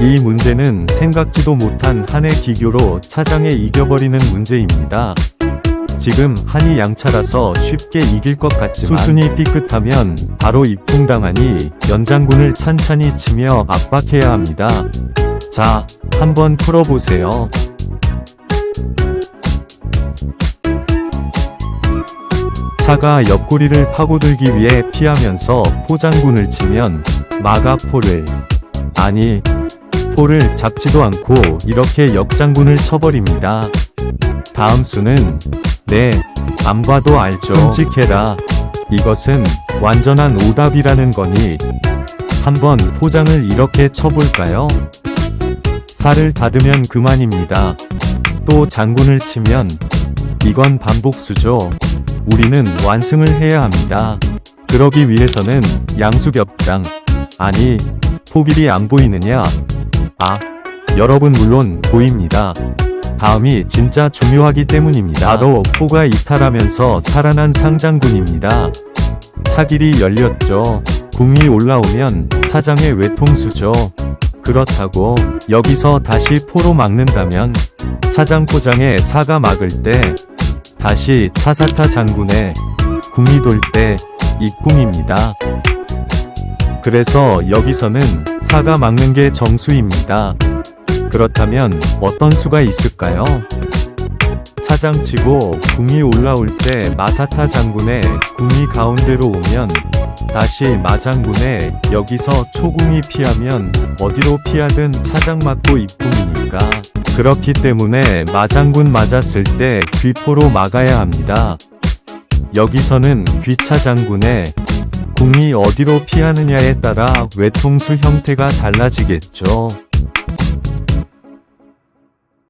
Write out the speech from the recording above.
이 문제는 생각지도 못한 한해 기교로 차장에 이겨버리는 문제입니다. 지금 한이 양차라서 쉽게 이길 것 같지만 수순이 삐끗하면 바로 입궁당하니 연장군을 찬찬히 치며 압박해야 합니다. 자, 한번 풀어보세요. 차가 옆구리를 파고들기 위해 피하면서 포장군을 치면 마가 포를 아니 포를 잡지도 않고 이렇게 역장군을 쳐버립니다. 다음 수는 네, 안 봐도 알죠. 끔찍해라. 이것은 완전한 오답이라는 거니 한번 포장을 이렇게 쳐볼까요? 살을 닫으면 그만입니다. 또 장군을 치면 이건 반복수죠. 우리는 완승을 해야 합니다. 그러기 위해서는 양수겹장 아니 포길이 안 보이느냐? 아 여러분 물론 보입니다. 다음이 진짜 중요하기 때문입니다. 바로 포가 이탈하면서 살아난 상장군입니다. 차길이 열렸죠. 궁이 올라오면 차장의 외통수죠. 그렇다고 여기서 다시 포로 막는다면 차장 포장에 사가 막을 때 다시 차사타 장군의 궁이 돌 때 입궁입니다. 그래서 여기서는 사가 막는 게 정수입니다. 그렇다면 어떤 수가 있을까요? 차장치고 궁이 올라올 때 마사타 장군의 궁이 가운데로 오면 다시 마장군의 여기서 초궁이 피하면 어디로 피하든 차장 맞고 입궁이니까 그렇기 때문에 마장군 맞았을 때 귀포로 막아야 합니다. 여기서는 귀차 장군의 궁이 어디로 피하느냐에 따라 외통수 형태가 달라지겠죠.